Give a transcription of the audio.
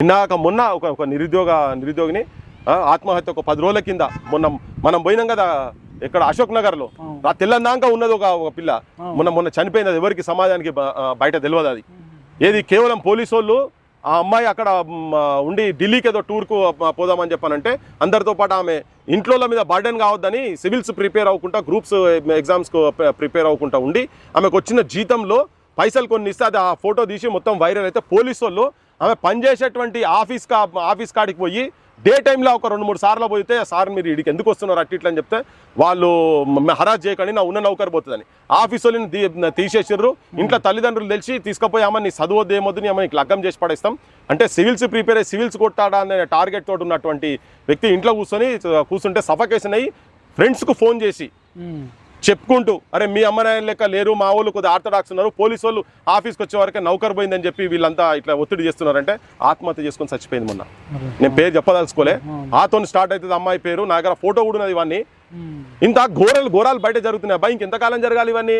నిన్నాక మొన్న ఒక ఒక నిరుద్యోగ నిరుద్యోగిని ఆ, ఆత్మహత్య ఒక పది రోజుల కింద మొన్న మనం పోయినాం కదా ఇక్కడ అశోక్ నగర్లో. ఆ తెల్లందాక ఉన్నది ఒక ఒక పిల్ల. మొన్న మొన్న చనిపోయింది అది. ఎవరికి సమాజానికి బయట తెలియదు అది. ఏది కేవలం పోలీసు వాళ్ళు ఆ అమ్మాయి అక్కడ ఉండి ఢిల్లీకి ఏదో టూర్కు పోదామని చెప్పానంటే అందరితో పాటు ఆమె ఇంట్లో మీద బర్డెన్ కావద్దని సివిల్స్ ప్రిపేర్ అవ్వకుండా గ్రూప్స్ ఎగ్జామ్స్కు ప్రిపేర్ అవ్వకుండా ఉండి ఆమెకు వచ్చిన జీతంలో పైసలు కొన్ని ఇస్తే అది ఆ ఫోటో తీసి మొత్తం వైరల్ అయితే పోలీసు వాళ్ళు ఆమె పనిచేసేటువంటి ఆఫీస్ కా ఆఫీస్ కాడికి పోయి డే టైంలో ఒక రెండు మూడు సార్లు పోతే సార్ మీరు ఇడికి ఎందుకు వస్తున్నారు అట్టి ఇట్లా అని చెప్తే వాళ్ళు హరాజ్ చేయకండి నా ఉన్న నౌకర్ పోతుందని. ఆఫీస్ వాళ్ళని తీసేసిర్రు. ఇంట్లో తల్లిదండ్రులు తెలిసి తీసుకుపోయి ఆమె నీ చదువద్దు ఏమొద్దు నీ అమ్మ లగ్గం చేసి పడేస్తాం. అంటే సివిల్స్ ప్రిపేర్ అయ్యి సివిల్స్ కొట్టాడా అనే టార్గెట్ తోటి ఉన్నటువంటి వ్యక్తి ఇంట్లో కూర్చొని కూర్చుంటే సఫకేషన్ అయ్యి ఫ్రెండ్స్కు ఫోన్ చేసి చెప్పుకుంటూ అరే మీ అమ్మనాయన లెక్క లేరు మా వాళ్ళు కొద్దిగా ఆర్థడాక్స్ ఉన్నారు పోలీసు వాళ్ళు ఆఫీస్కి వచ్చే వరకే నౌకర్ పోయిందని చెప్పి వీళ్ళంతా ఇట్లా ఒత్తిడి చేస్తున్నారంటే ఆత్మహత్య చేసుకొని చచ్చిపోయింది మొన్న. నేను పేరు చెప్పదలుచుకోలే. ఆతో స్టార్ట్ అవుతుంది అమ్మాయి పేరు నా దగ్గర ఫోటో కూడా ఉన్నది ఇవన్నీ. ఇంత ఘోరాలు ఘోరాలు బయట జరుగుతున్నాయి. అబ్బాయి ఇంకెంతకాలం జరగాలి ఇవన్నీ?